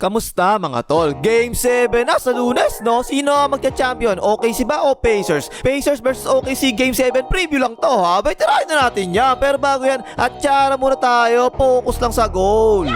Kamusta mga tol? Game 7 na sa lunes, no? Sino ang magka-champion? OKC ba o Pacers? Pacers versus OKC Game 7 preview lang to ha. Bay, na natin yan. Pero bago yan, at tsara muna tayo. Focus lang sa goal.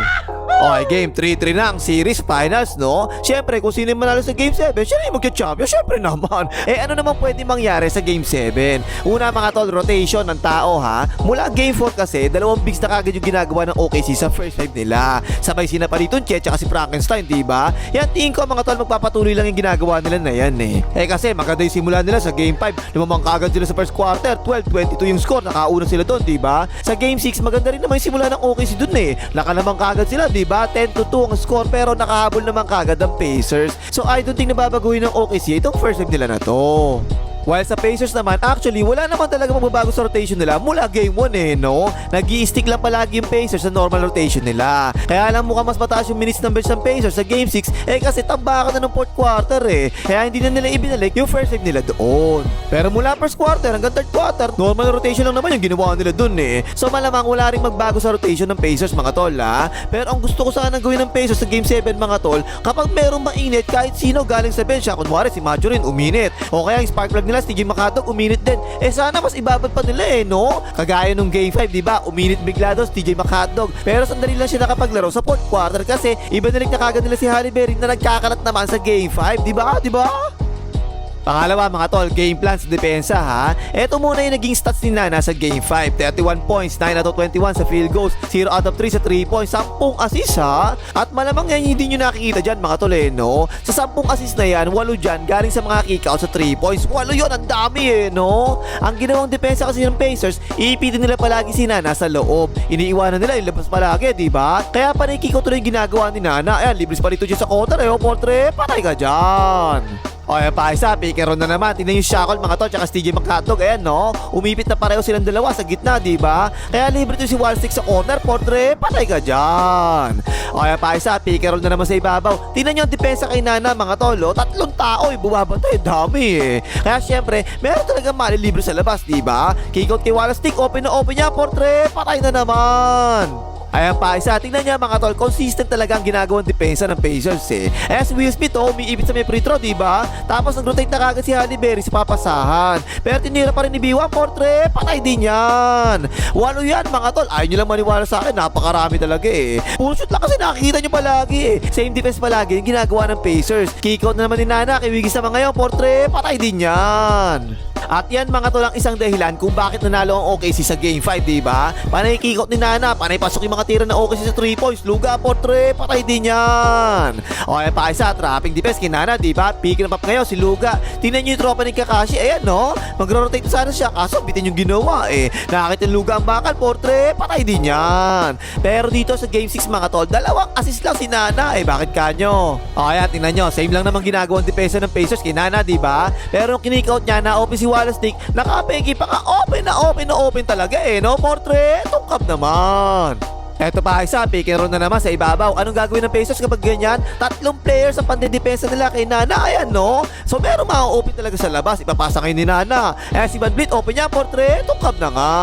Okay, game 3-3 na ang series finals, no? Siyempre, kung sino yung manalo sa game 7, siya na yung magka-champion. Siyempre naman. Eh, ano naman pwede mangyari sa game 7? Una mga tol, rotation ng tao, ha? Mula game 4 kasi, dalawang bigs na kagad yung ginagawa ng OKC sa first five nila. Sabay sina pa rito, Che, si Frankenstein, di ba? Yan, tingin ko mga tol, magpapatuloy lang yung ginagawa nila na yan, eh. Eh, kasi maganda yung simula nila sa game 5. Lumamang kagad sila sa first quarter. 12-22 yung score. Nakauna sila doon, di ba? Sa game 6, maganda rin naman yung simula ng OKC doon, eh. Nakalamang kagad sila, di ba? 10 to 2 ang score pero nakahabol naman kagad ang Pacers. So I don't think nababaguhin ng OKC itong first time nila na to. While sa Pacers naman, actually, wala naman talaga magbabago sa rotation nila mula game 1 eh, no? nag stick lang palagi yung Pacers sa normal rotation nila. Kaya lang mukhang mas mataas yung minutes numbers ng Pacers sa game 6, eh kasi tambakan na ng fourth quarter eh. Kaya hindi na nila ibinalik yung first save nila doon. Pero mula first quarter hanggang third quarter, normal rotation lang naman yung ginawa nila doon eh. So malamang wala ring magbago sa rotation ng Pacers mga tol ha. Pero ang gusto ko sana gawin ng Pacers sa game 7 mga tol, kapag merong mainit kahit sino galing sa bench, kunwari si Majo rin uminit. O kaya yung spark plug nila, si TJ Makatog, uminit din. Eh sana mas ibabad pa nila eh, no? Kagaya nung game 5, di ba? Uminit bigla daw si TJ Makatog. Pero sandali lang siya nakapaglaro sa fourth quarter kasi ibinalik na kagad nila si Halle Berry na nagkakalat naman sa game 5, di ba? Di ba? Pangalawa mga tol, game plan sa depensa ha. Ito muna yung naging stats ni Nana sa game 5. 31 points, 9 out of 21 sa field goals, 0 out of 3 sa 3 points, 10 assist ha. At malamang yan hindi nyo nakikita dyan mga tol eh, no? Sa 10 assist na yan, 8 dyan galing sa mga kick out sa 3 points. 8 yun, ang dami eh, no? Ang ginawang depensa kasi ng Pacers, iipitin nila palagi si Nana sa loob. Iniiwanan nila ilabas palagi, di ba? Kaya pa kick out tuloy yung ginagawa ni Nana. Ayan, libres pa rito dyan sa counter eh, oh, portre, patay ka dyan. O, ayan pa isa, Piqueron na naman. Tingnan yung shackle mga to, tsaka si TJ Magkatog. Ayan, no? Umipit na pareho silang dalawa sa gitna, di ba? Kaya libre to si Wallstick sa corner, portre, patay ka dyan. O, ayan pa isa, Piqueron na naman sa ibabaw. Tingnan nyo ang depensa kay Nana, mga tolo. Tatlong tao, eh, bumabatay, dami eh. Kaya syempre, meron talaga mali libre sa labas, di ba? Kick out kay Wallstick, open na open niya, portre, patay na naman. Ayan pa, isa. Tingnan niya mga tol, consistent talaga ang ginagawang depensa ng Pacers eh. Eh si Will Smith oh, umiibit sa may free throw, di ba? Tapos nag-rotate na kagad si Halle Berry sa papasahan. Pero tinira pa rin ni B1, portre, patay din yan. Walo yan mga tol, ayaw nyo lang maniwala sa akin, napakarami talaga eh. Shoot lang kasi nakikita nyo palagi eh. Same defense palagi yung ginagawa ng Pacers. Kick out na naman ni Nana, kay Wiggy sama ngayon, portre, patay din yan. At yan mga tol ang isang dahilan kung bakit nanalo ang OKC sa Game 5, di ba? Panay kikot ni Nana, panay pasok yung mga tira ng OKC sa 3 points. Luga, portre, patay din yan. Okay pa isa, trapping defense kay Nana, di ba? Picking up ngayon si Luga. Tingnan niyo yung tropa ni Kakashi, ayan no? Magro-rotate sana siya, kaso bitin yung ginawa eh. Nakakita yung Luga ang bakal, portre, patay din yan. Pero dito sa Game 6 mga tol, dalawang assist lang si Nana eh. Bakit kanyo? Okay, tingnan nyo, same lang naman ginagawang depensa ng Pacers kay Nana, di ba? Pero yung kinik-out niya na open si Wallace Nick, nakapegi pa ka open na open na open talaga eh, no? Portre, tungkap naman. Eto pa isa, pick and na naman sa ibabaw. Anong gagawin ng Pacers kapag ganyan? Tatlong players ang pandedepensa nila kay Nana. Ayan, no? So, meron mga open talaga sa labas. Ipapasa kayo ni Nana. Eh, si Van Vliet, open niya, portrait. Tungkap na nga.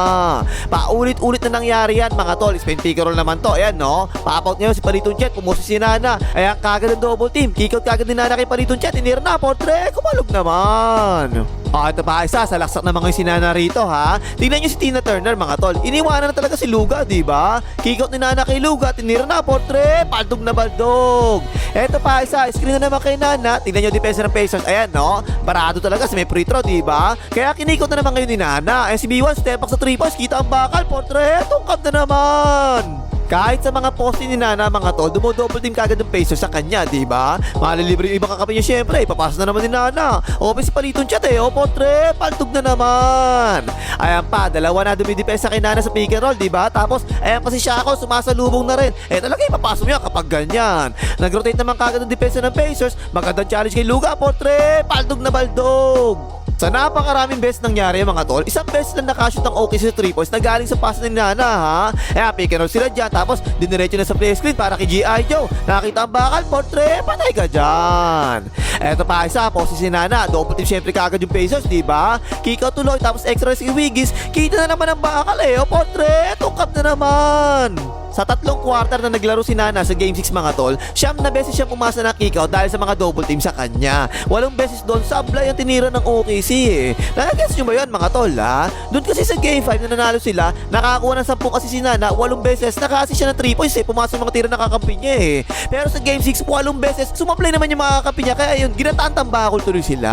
Paulit-ulit na nangyari yan, mga tol. Spin pick and naman to. Ayan, no? Papout niya si Palitong Jet. Pumuso si Nana. Ayan, kagad ang double team. Kick out kagad ni Nana kay Palitong Jet. Tinira na, portrait. Kumalog naman. Ah, ito pa isa, sa laksak na mga sinana rito ha. Tingnan niyo si Tina Turner mga tol. Iniwanan na talaga si Luga, di ba? Kick ni Nana kay Luga, tinira na portre, baldog na baldog. Ito pa isa, screen na naman kay Nana. Tingnan niyo depensa ng Pacers. Ayan no, parado talaga sa may free throw, di ba? Kaya kinikot na naman ngayon ni Nana. Eh si B1 step back sa 3 points, kita ang bakal, portre, tungkap na naman. Kahit sa mga poste ni Nana mga tol, dumo-double team kagad ng Pacers sa kanya, di ba? Malilibre yung ibang kakapi niya syempre, ipapasa na naman ni Nana. Open si Palitong chat eh, opo tre, paltog na naman. Ayan pa, dalawa na dumidepensa kay Nana sa pick and roll, di ba? Tapos, ayan pa si Shako, sumasalubong na rin. Eh talaga ipapasok niya kapag ganyan. Nag-rotate naman kagad ng depensa ng Pacers, magandang challenge kay Luga, portre, paltog na baldog. Sa napakaraming best nangyari mga tol, isang best lang nakashoot ang OKC sa 3 points na galing sa pass ni Nana ha. Eh, pick and roll sila dyan, tapos diniretso na sa play screen para kay G.I. Joe. Nakita ang bakal, portre, patay ka dyan. Eto pa isa, poste si Nana, double team syempre kagad yung Pacers, di ba? Kick out tuloy, tapos extra si Wiggins, kita na naman ang bakal eh, o portre, tungkap na naman. Sa tatlong quarter na naglaro si Nana sa Game 6 mga tol, siyam na beses siya pumasa na kickout dahil sa mga double team sa kanya. Walong beses doon, sablay ang tinira ng OKC eh. Nagagets nyo ba yun mga tol ha? Doon kasi sa Game 5 na nanalo sila, nakakuha ng 10 kasi si Nana, walong beses, nakasi siya ng 3 points eh, pumasok ng mga tira ng kakampi niya eh. Pero sa Game 6, walong beses, sumablay naman yung mga kakampi niya, kaya yun, ginataan tambakol tuloy sila.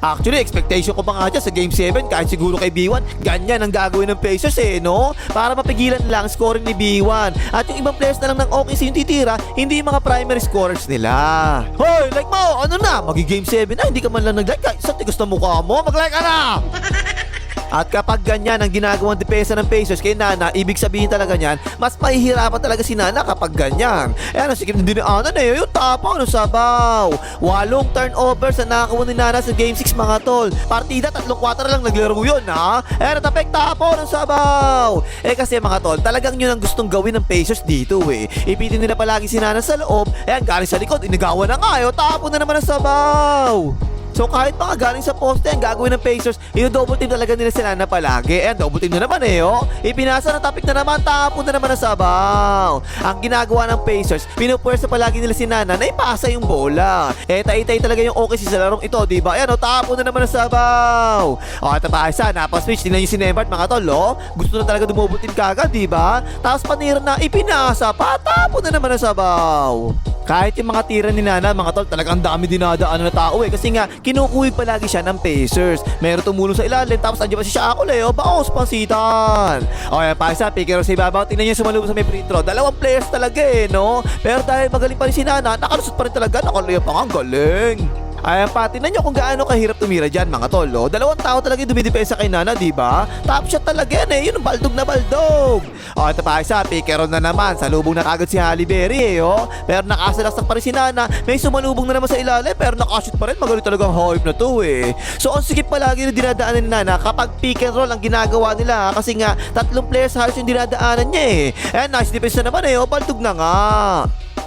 Actually, expectation ko pa nga dyan sa Game 7 kahit siguro kay B1, ganyan ang gagawin ng Pacers eh, no? Para mapigilan lang ang scoring ni B1. At yung ibang players na lang ng OKC yung titira, hindi yung mga primary scorers nila. Hoy, like mo, ano na? Magi-Game 7 na, hindi ka man lang nag-like. Sa tigas na mukha mo, mag-like ka na! At kapag ganyan ang ginagawang depensa ng Pacers kay Nana, ibig sabihin talaga niyan, mas mahihirapan talaga si Nana kapag ganyan. Eh ano, sikip na dinaanan eh, yung tapang ng sabaw. Walong turnovers na nakakuha ni Nana sa Game 6 mga tol. Partida, tatlong quarter lang naglaro yun ha. Eh natapek tapo ng sabaw. Eh kasi mga tol, talagang yun ang gustong gawin ng Pacers dito eh. Ipitin nila palagi si Nana sa loob, eh ang galing sa likod, inigawan na nga, eh, tapo na naman ng sabaw. So kahit mga galing sa poste ang gagawin ng Pacers, yung double team talaga nila sila na palagi. Eh, double team na naman eh, oh. Ipinasa na topic na naman, tapon na naman ang sabaw. Ang ginagawa ng Pacers, pinupwersa palagi nila si Nana na ipasa yung bola. Eh, tay-tay talaga yung okay sa larong ito, di ba? Ayan, oh, tapon na naman ang sabaw. O, ito pa isa, napaswitch. Tingnan yung si Nembart, mga tol, oh. Gusto na talaga dumouble team kagad, di ba? Tapos panira na, ipinasa, patapon na naman ang sabaw. Kahit yung mga tira ni Nana, mga tol, talagang dami dinadaan na tao eh. Kasi nga, kinukuwi palagi siya ng Pacers. Meron tumulong sa ilalim, tapos andyan pa si Shaco Leo, baos, pansitan. O yan, pa isa, picker sa ibabaw, tingnan niyo sumalubong sa may free throw. Dalawang players talaga eh, no? Pero dahil magaling pa rin si Nana, nakalusot pa rin talaga, nakalaya pa nga, galing. Ayan pa, tingnan nyo kung gaano kahirap tumira dyan mga tol. Oh. Dalawang tao talaga yung dumidepensa kay Nana, di ba? Top shot talaga yan eh. Yun baldog na baldog. O, ito pa isa, picker na naman. Salubong na kagad si Halle Berry eh. Oh. Pero nakasalaksak pa rin si Nana. May sumalubong na naman sa ilalim pero nakashoot pa rin. Magaling talagang hype na to eh. So, ang sikip palagi na dinadaanan ni Nana kapag pick and roll ang ginagawa nila. Kasi nga, tatlong players halos yung dinadaanan niya eh. Ayan, nice defense na naman eh. Oh, baldog na nga.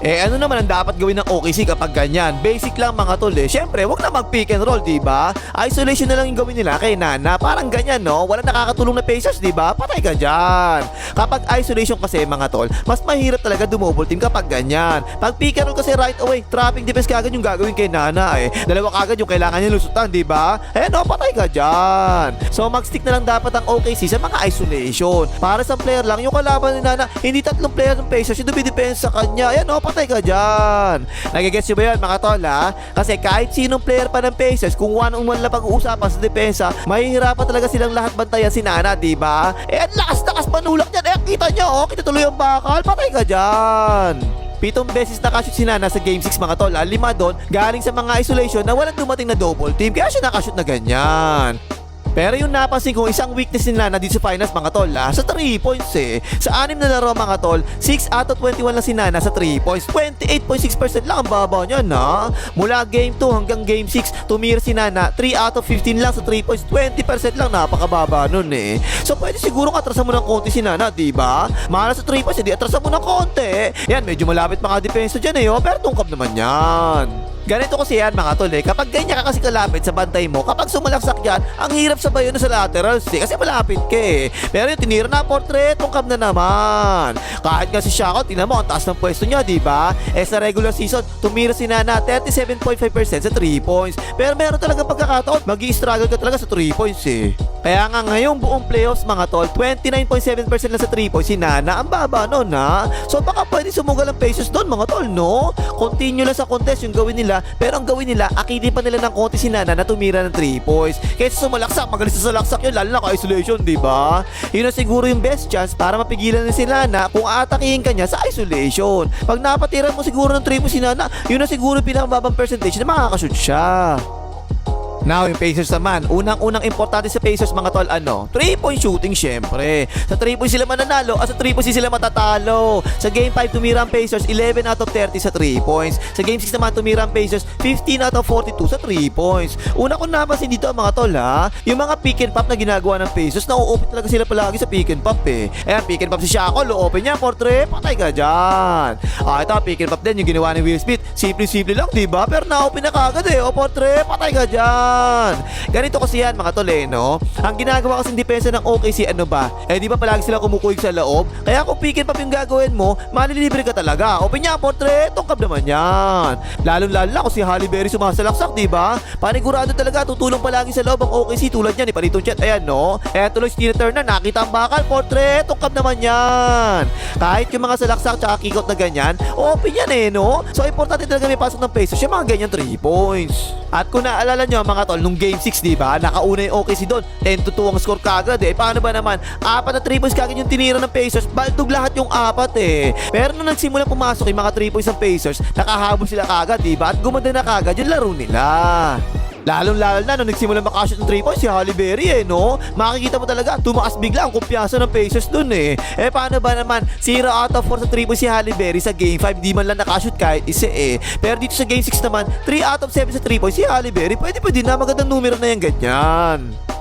Eh ano naman ang dapat gawin ng OKC kapag ganyan? Basic lang mga tol eh. Siyempre, wag na mag pick and roll, 'di ba? Isolation na lang yung gawin nila kay Nana. Parang ganyan, no? Wala nakakatulong na Pacers, 'di ba? Patay ka diyan. Kapag isolation kasi mga tol, mas mahirap talaga dumouble team kapag ganyan. Pag pick and roll kasi right away, trapping defense kagad yung gagawin kay Nana eh. Dalawa kagad yung kailangan niya lusutan, 'di ba? Eh no, patay ka diyan. So mag-stick na lang dapat ang OKC sa mga isolation. Para sa player lang, yung kalaban ni Nana, hindi tatlong player ng Pacers yung dumidepensa sa kanya. Ayan, no, patay ka dyan. Nagigets nyo ba yun mga tol ha? Kasi kahit sinong player pa ng Pacers, kung one-on-one lang pag-uusapan sa depensa, mahihirapan talaga silang lahat bantayan si Nana, di ba? Eh, ang lakas-lakas manulak dyan. Eh, kita nyo, oh, kita tuloy ang bakal. Patay ka dyan. Pitong beses nakashoot si Nana sa Game 6 mga tol. Lima doon, galing sa mga isolation na walang dumating na double team. Kaya siya nakashoot na ganyan. Pero yung napansin ko, isang weakness ni Nana dito sa finals mga tol ah, sa 3 points eh. Sa anim na laro mga tol, 6 out of 21 lang si Nana sa 3 points. 28.6% lang ang baba niya na. Mula game 2 hanggang game 6, tumira si Nana 3 out of 15 lang sa 3 points. 20% lang napakababa nun eh. So pwede siguro atrasan mo ng konti si Nana, di ba? Mahal sa 3 points, hindi atrasan mo ng konti. Yan, medyo malapit mga depensa dyan eh, oh, pero tungkap naman yan. Ganito kasi yan mga tol eh. Kapag ganyan ka kasi kalapit sa bantay mo, kapag sumalaksak yan, ang hirap sabayan na sa laterals eh. Kasi malapit ka eh. Pero yung tinira na portrait, tungkap na naman. Kahit nga si Shako, tingnan mo, ang taas ng pwesto niya, di ba? Eh sa regular season, tumira si Nana 37.5% sa 3 points. Pero meron talaga pagkakataon, mag struggle ka talaga sa 3 points eh. Kaya nga ngayong buong playoffs mga tol, 29.7% lang sa 3 points si Nana. Ang baba nun ha. So baka pwede sumugal ang Pacers doon mga tol, no? Continue lang sa contest yung gawin nila. Pero ang gawin nila, akitin pa nila ng konti si Nana na tumira ng 3 points. Kaysa sumalaksak, magaling sa salaksak yun, lalo na ka-isolation, di ba? Yun na siguro yung best chance para mapigilan na si Nana kung aatakihin ka niya sa isolation. Pag napatiran mo siguro ng 3 points si Nana, yun na siguro yung pinakamababang percentage na makakashoot siya. Now, yung Pacers naman, unang-unang importante sa Pacers mga tol, ano? 3-point shooting syempre. Sa 3 points sila mananalo at sa 3 points sila matatalo. Sa Game 5, tumira ang Pacers 11 out of 30 sa 3 points. Sa Game 6 naman, tumira ang Pacers 15 out of 42 sa 3 points. Una ko napansin dito mga tol ha, yung mga pick and pop na ginagawa ng Pacers, na-open talaga sila palagi sa pick and pop eh. Ayan, pick and pop si Shako, lo-open niya, portrait, patay ka dyan. Ah, ito, pick and pop din, yung ginawa ni Will Smith. Simple-simple lang, di ba? Pero na-open na kagad eh. O, portrait, patay ka dyan. Naman. Ganito kasi yan mga tol eh, no? Ang ginagawa kasing depensa ng OKC ano ba? Eh di ba palagi sila kumukuig sa loob? Kaya kung pick and pop yung gagawin mo, malilibre ka talaga. O pinya, portrait, tungkab naman yan. Lalo-lalo na kung si Halle Berry sumasalaksak, di ba? Panigurado talaga, tutulong palagi sa loob ang OKC tulad yan, ni Panitong Chat. Ayan, no? Ayan tuloy si Tina Turner, nakita ang bakal, portrait, tungkab naman yan. Kahit yung mga salaksak tsaka kikot na ganyan, open yan eh, no? So, importante talaga may pasok ng Pacers yung mga ganyan 3 points. At kung naalala nyo mga tol, nung game 6, di ba? Nakauna yung OKC doon. 10 to 2 ang score kagad eh. Paano ba naman? Apat na 3 points kagad yung tinira ng Pacers. Baldog lahat yung apat eh. Pero nung nagsimula pumasok yung mga 3 points ng Pacers, nakahabol sila kagad, di ba? At gumanda na kagad yung laro nila. Lalong lalo na nung nagsimula makashoot ng 3 points si Halle Berry eh, no? Makikita mo talaga, tumaas bigla ang kumpiyansa ng Pacers dun eh. Eh paano ba naman, 0 out of 4 sa 3 points si Halle Berry sa game 5, di man lang nakashoot kahit isa eh. Pero dito sa game 6 naman, 3 out of 7 sa 3 points si Halle Berry, pwede pwede na magandang numero na yan ganyan.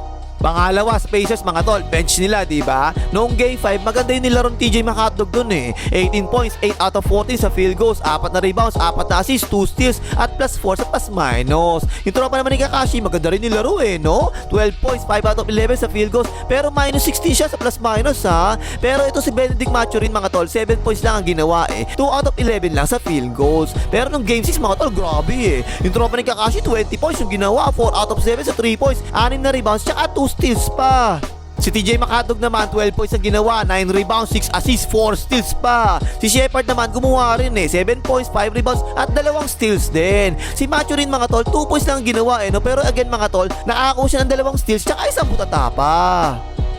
Pangalawa, Spacers mga tol, bench nila, di ba? Noong game 5, maganda yung nilaron TJ Makatdog dun eh. 18 points, 8 out of 14 sa field goals, 4 na rebounds, 4 na assists, 2 steals, at plus 4 sa plus minus. Yung tropa naman ni Kakashi, maganda rin nilaro eh, no? 12 points, 5 out of 11 sa field goals, pero minus 16 siya sa plus minus ha. Pero ito si Benedict Macho rin mga tol, 7 points lang ang ginawa eh. 2 out of 11 lang sa field goals. Pero nung game 6 mga tol, grabe eh. Yung tropa ni Kakashi, 20 points yung ginawa, 4 out of 7 sa 3 points, 6 na rebounds, tsaka 2 steals pa. Si TJ Makatog naman, 12 points ang ginawa, 9 rebounds, 6 assists, 4 steals pa. Si Shepard naman, gumawa rin eh, 7 points, 5 rebounds, at dalawang steals din. Si Macho rin mga tol, 2 points lang ang ginawa eh, no? pero again mga tol, nakakakuha siya ng dalawang steals, tsaka isang butata pa.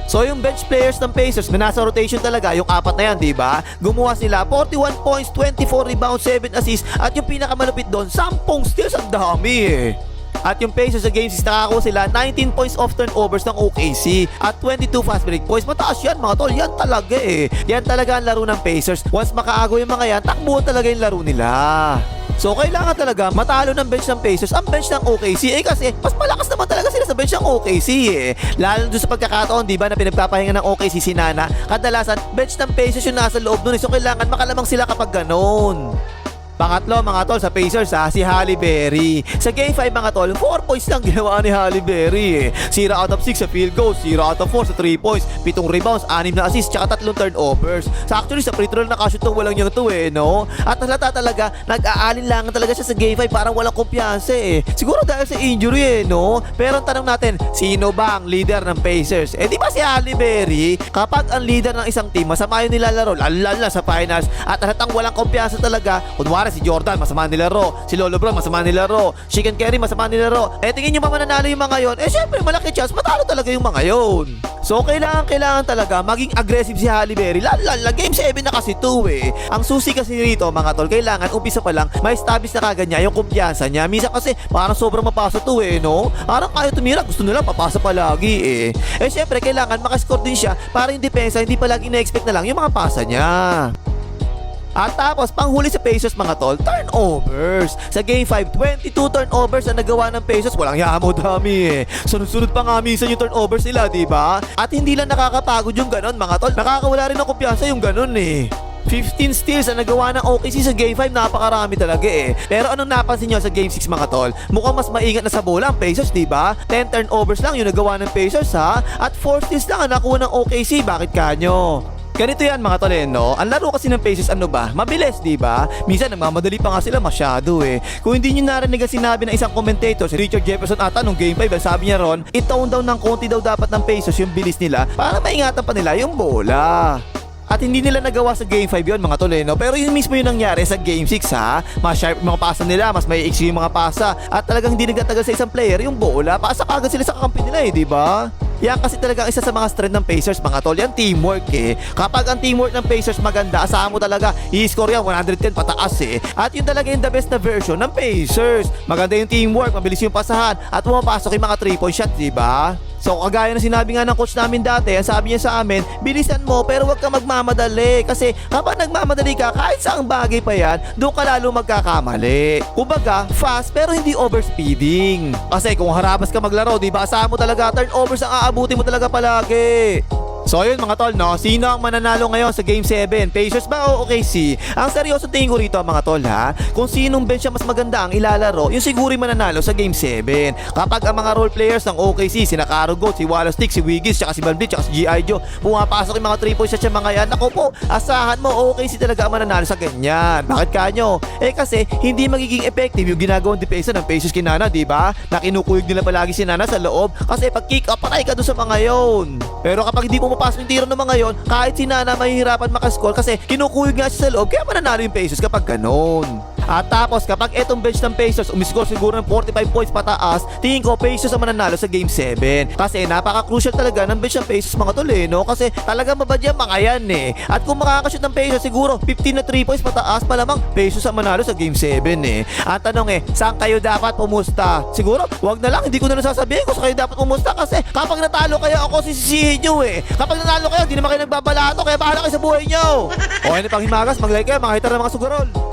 So yung bench players ng Pacers na nasa rotation talaga, yung apat na yan, di ba? Gumawa sila 41 points, 24 rebounds, 7 assists, at yung pinakamalupit doon, 10 steals, ang dami eh. At yung Pacers sa games is nakakuha sila 19 points off turnovers ng OKC at 22 fast break points. Mataas yan mga tol. Yan talaga eh. Yan talaga ang laro ng Pacers. Once makaago yung mga yan, takbo talaga yung laro nila. So kailangan talaga matalo ng bench ng Pacers ang bench ng OKC eh kasi mas malakas naman talaga sila sa bench ng OKC eh. Lalo doon sa pagkakataon, di ba, na pinagpapahinga ng OKC si Nana, kadalasan bench ng Pacers yung nasa loob nun eh. So kailangan makalamang sila kapag ganon. Pangatlo mga tol sa Pacers ha, si Halle Berry. Sa game 5 mga tol, 4 points lang ginawa ni Halle Berry eh. 0 out of 6 sa field goals, 0 out of 4 sa 3 points, 7 rebounds, 6 na assists, tsaka 3 turnovers. Sa actually sa free throw nakashoot tong walang yung to eh, no? At halata talaga, nag-aalin lang talaga siya sa game 5 parang walang kumpiyansa eh. Siguro dahil sa injury eh, no? Pero ang tanong natin, sino ba ang leader ng Pacers? Eh di ba si Halle Berry? Kapag ang leader ng isang team, masama yung nilalaro, lalala sa finals, at halatang walang kumpiyansa talaga, kunwari si Jordan, masama nilaro. Si Lolo Bro, masama nilaro. Chicken Kerry, masama nilaro. Eh, tingin nyo ba mananalo yung mga yon? Eh, syempre, malaki chance, matalo talaga yung mga yon. So, kailangan, kailangan talaga maging aggressive si Halle Berry. Lalala, game 7 na kasi 2 eh. Ang susi kasi rito, mga tol, kailangan, umpisa pa lang, may establish na kagad niya yung kumpiyansa niya. Minsan kasi, parang sobrang mapasa to eh, no? Parang kaya tumira, gusto nila papasa palagi eh. Eh, syempre, kailangan makascore din siya para yung depensa, hindi palagi na-expect na lang yung mga pasa niya. At tapos, panghuli sa Pacers mga tol, turnovers. Sa Game 5, 22 turnovers ang nagawa ng Pacers. Walang yamo dami eh. Sunod-sunod pa nga minsan yung turnovers nila, di ba? At hindi lang nakakapagod yung ganon mga tol. Nakakawala rin ng kumpiyansa yung ganon eh. 15 steals ang nagawa ng OKC sa Game 5, napakarami talaga eh. Pero anong napansin nyo sa Game 6 mga tol? Mukhang mas maingat na sa bola ang Pacers, di ba? 10 turnovers lang yung nagawa ng Pacers ha? At 4 steals lang ang nakuha ng OKC, bakit kanyo? Ganito yan mga toleno, ang laro kasi ng Pacers ano ba? Mabilis, di ba? Minsan nagmamadali pa nga sila masyado eh. Kung hindi nyo narinig ang sinabi ng isang commentator, si Richard Jefferson ata nung game 5, sabi niya ron, itone down ng konti daw dapat ng Pacers yung bilis nila para maingatan pa nila yung bola. At hindi nila nagawa sa Game 5 yon mga toleno Pero yun mismo yung nangyari sa Game 6 ha Mas sharp mga pasa nila Mas may iksi yung mga pasa At talagang hindi nagtatagal sa isang player yung bola Pasa kagad sila sa kakampi nila eh di ba? Yan kasi talaga isa sa mga strength ng Pacers mga tol. Yan teamwork eh. Kapag ang teamwork ng Pacers maganda, asahan mo talaga i-score yan 110 pataas eh. At yun talaga yung the best na version ng Pacers. Maganda yung teamwork, mabilis yung pasahan at pumapasok yung mga 3 point shot, di ba? So kagaya na sinabi nga ng coach namin dati, ang sabi niya sa amin, bilisan mo pero wag ka magmamadali kasi kapag nagmamadali ka kahit saang bagay pa yan, doon ka lalo magkakamali. Kumbaga, fast pero hindi overspeeding. Kasi kung harabas ka maglaro, di ba, asahan mo talaga turnovers ang aabuti mo talaga palagi. So ayun mga tol, no? Sino ang mananalo ngayon sa Game 7? Pacers ba o OKC? Ang seryoso tingin ko rito mga tol ha, kung sinong bench ang mas maganda ang ilalaro, yung siguro mananalo sa Game 7. Kapag ang mga role players ng OKC, sina Caro Goat, si Wallace Stick, si Wiggins, si Van Vliet, si G.I. Joe, pumapasok yung mga 3 point shots yung mga yan, ako po, asahan mo OKC talaga ang mananalo sa ganyan. Bakit kanyo? Eh kasi hindi magiging effective yung ginagawang depensa ng Pacers kay Nana, di ba? Na kinukuyog nila palagi si Nana sa loob kasi pag kick up, patay ka doon sa mga yon. Pero kapag hindi pumapasok yung tiro ng mga yon, kahit si Nana mahihirapan makascore kasi kinukuyog nga siya sa loob, kaya mananalo yung Pacers kapag ganon. At tapos kapag etong bench ng Pacers umiscore siguro ng 45 points pataas, tingin ko Pacers ang mananalo sa Game 7. Kasi napaka-crucial talaga ng bench ng Pacers mga tol eh, no? Kasi talaga mabad yan mga yan eh. At kung makakashoot ng Pacers siguro 15 na 3 points pataas, malamang Pacers ang manalo sa Game 7 eh. Ang tanong eh, saan kayo dapat pumusta? Siguro, wag na lang, hindi ko na nasasabihin kung saan kayo dapat pumusta kasi kapag natalo kayo ako sisisihin nyo eh. Kapag natalo kayo, hindi naman kayo nagbabalato kaya bahala kayo sa buhay nyo. o ano pang himagas, mag-like kayo, mga hitar ng mga sugarol.